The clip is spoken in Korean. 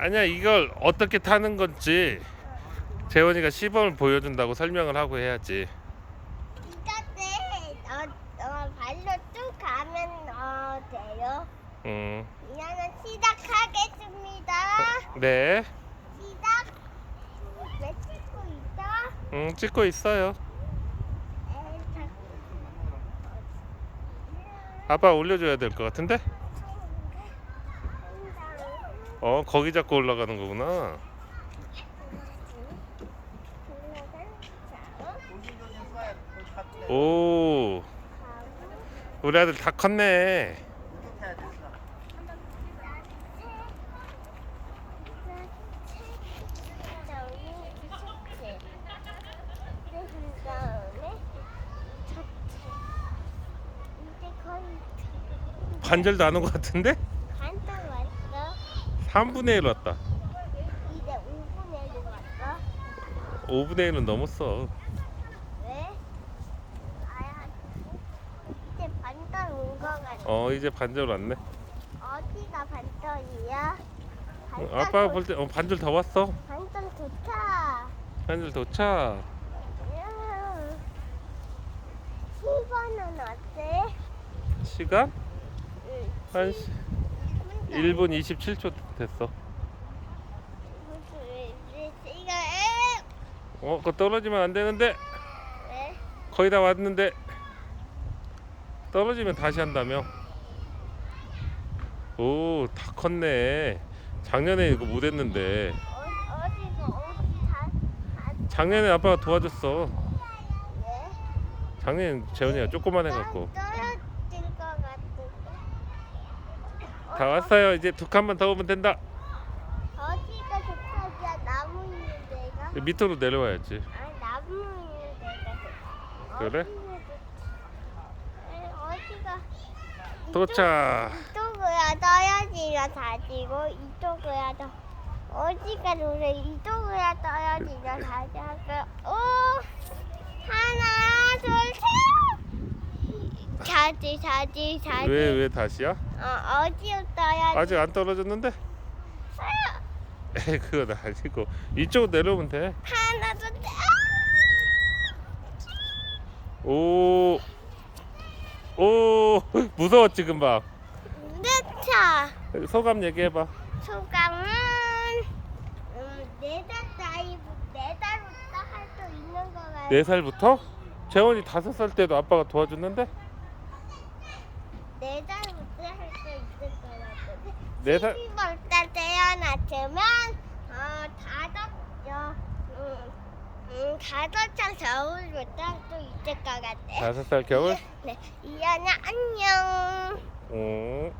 아니야 이걸 어떻게 타는 건지 재원이가 시범을 보여준다고 설명을 하고 해야지. 이것을 어, 어, 발로 쭉 가면 어, 돼요. 음, 이제는 시작하겠습니다. 네, 시작. 왜 찍고 있어? 음, 찍고 있어요. 자- 아빠 올려줘야 될 것 같은데? 어, 거기 잡고 올라가는 거구나. 오, 우리 아들 다 컸네. 반절도 안 온 것 같은데? 반짝 왔어. 3분의 1 왔다. 이제 5분의 1 왔어. 5분의 1은 넘었어. 왜? 아야, 이제 반짝 온거 같아. 어, 이제 반절 왔네. 어디가 반짝이야? 어, 아빠가 볼때 어, 반절 더 왔어. 반짝 좋다. 반절 도착. 10번은 어때? 시간? 응. 한 시, 1분 27초 됐어. 어, 그거 떨어지면 안 되는데. 왜? 거의 다 왔는데. 떨어지면 다시 한다며. 오, 다 컸네. 작년에 이거 못 했는데. 작년에 아빠가 도와줬어. 왜? 작년에 재원이가 조그만 해갖고. 떨어질 것 같은데. 다 왔어요. 이제 두 칸만 더 오면 된다. 어디가 좋다지야 나무 있는 데가? 밑으로 내려와야지. 아니 나무 있는 데가 그래? 어디가 에, 어디가 도착. 이쪽으로 떠야지가 다지고 이쪽으로 떠 어디가 노래 이쪽으로 떠야지가 다지 할까 오 하나 자지 자지 자지 왜, 왜 다시야? 어 떠야지 아직 안 떨어졌는데? 에이, 그건 아니고. 이쪽으로 내려오면 돼. 하나 둘 셋 오. 오, 무서웠지, 금방. 늦차 소감 얘기해봐. 소감은 음, 네달 나이 네 달부터 할 수 있는 거 같아. 네 살부터? 재원이 다섯 살 때도 아빠가 도와줬는데? 네 달부터 할 수 있을 것 같은데. 네 살? 12월 달 태어났으면 어 다섯 여 음, 음 다섯 살 겨울부터 할 수 있을 것 같아. 다섯 살 겨울? 네, 이현아 안녕. 응.